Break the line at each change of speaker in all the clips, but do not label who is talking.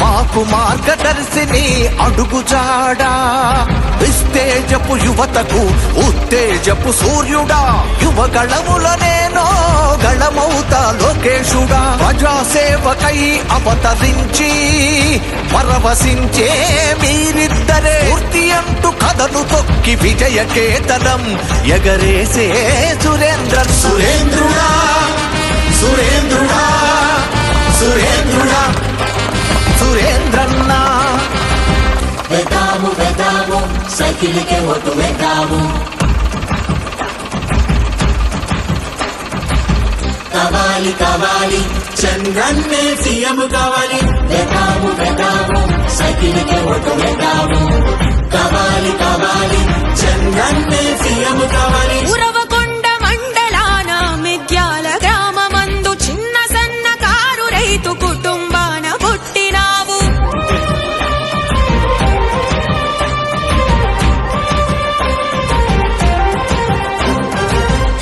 మాకు మార్గదర్శిని అడుగుజాడా. విస్తేజపు యువతకు ఉత్తేజపు సూర్యుడా. యువగళముల నేను గళమౌత లోకేశుడా. ప్రజాసేవకై అవతరించి పరవశించే మీరిద్దరే. పూర్తి అంటూ కథను తొక్కి విజయ కేతనం ఎగరేసే సురేంద్ర
వెదాము వెదాము సైకిల్కే ఒట్టు వెదాము కావాలి కావాలి చంద్రన్నే సీఎం కావాలి. వెదాము వెదాము సైకిల్కే ఒట్టు వెదాము కావాలి కావాలి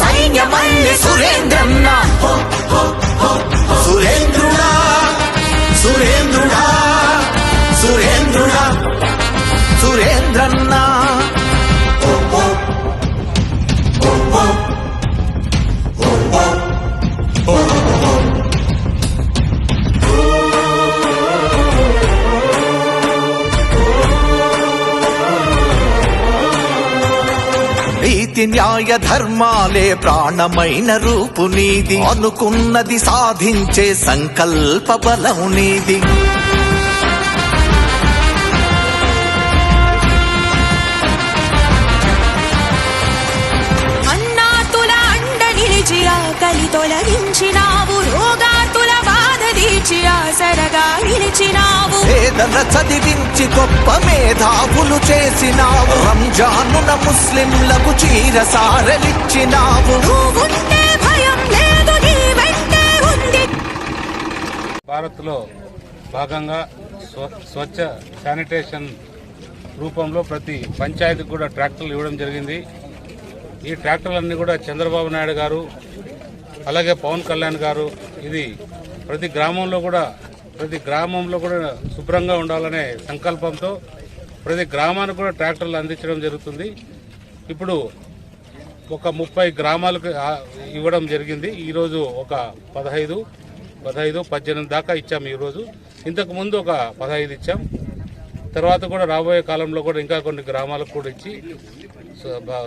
సైన్యమల్లి సురేంద్రన్నా. నీతి న్యాయ ధర్మాలే ప్రాణమైన రూపు నీది. అనుకున్నది సాధించే సంకల్ప బలం నీది.
అన్నాతుల అండ తీర్చి ఆసరగా నిలిచినావు.
పేదల చదివించి గొప్ప మేధావులు చేసినావు. రంజానున ముస్లింలకు చీర సారలిచ్చినావు
భారత్లో భాగంగా స్వ స్వచ్ఛ శానిటేషన్ రూపంలో ప్రతి పంచాయతీకి కూడా ట్రాక్టర్లు ఇవ్వడం జరిగింది. ఈ ట్రాక్టర్లన్నీ కూడా చంద్రబాబు నాయుడు గారు అలాగే పవన్ కళ్యాణ్ గారు ఇది ప్రతి గ్రామంలో కూడా ప్రతి గ్రామంలో కూడా శుభ్రంగా ఉండాలనే సంకల్పంతో ప్రతి గ్రామానికి కూడా ట్రాక్టర్లు అందించడం జరుగుతుంది. ఇప్పుడు ఒక ముప్పై గ్రామాలకు ఇవ్వడం జరిగింది. ఈరోజు ఒక పదహైదు పదహైదు పద్దెనిమిది దాకా ఇచ్చాం ఈరోజు. ఇంతకు ముందు ఒక పదహైదు ఇచ్చాం. తర్వాత కూడా రాబోయే కాలంలో కూడా ఇంకా కొన్ని గ్రామాలకు కూడా ఇచ్చి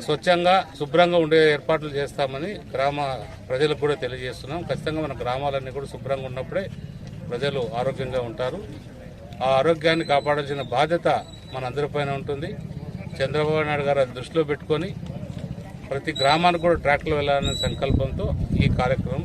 స్వచ్ఛంగా శుభ్రంగా ఉండే ఏర్పాట్లు చేస్తామని గ్రామ ప్రజలకు కూడా తెలియజేస్తున్నాం. ఖచ్చితంగా మన గ్రామాలన్నీ కూడా శుభ్రంగా ఉన్నప్పుడే ప్రజలు ఆరోగ్యంగా ఉంటారు. ఆ ఆరోగ్యాన్ని కాపాడాల్సిన బాధ్యత మనందరిపైన ఉంటుంది. చంద్రబాబు నాయుడు గారు దృష్టిలో పెట్టుకొని ప్రతి గ్రామానికి కూడా ట్రాక్టర్లు వెళ్ళాలనే సంకల్పంతో ఈ కార్యక్రమం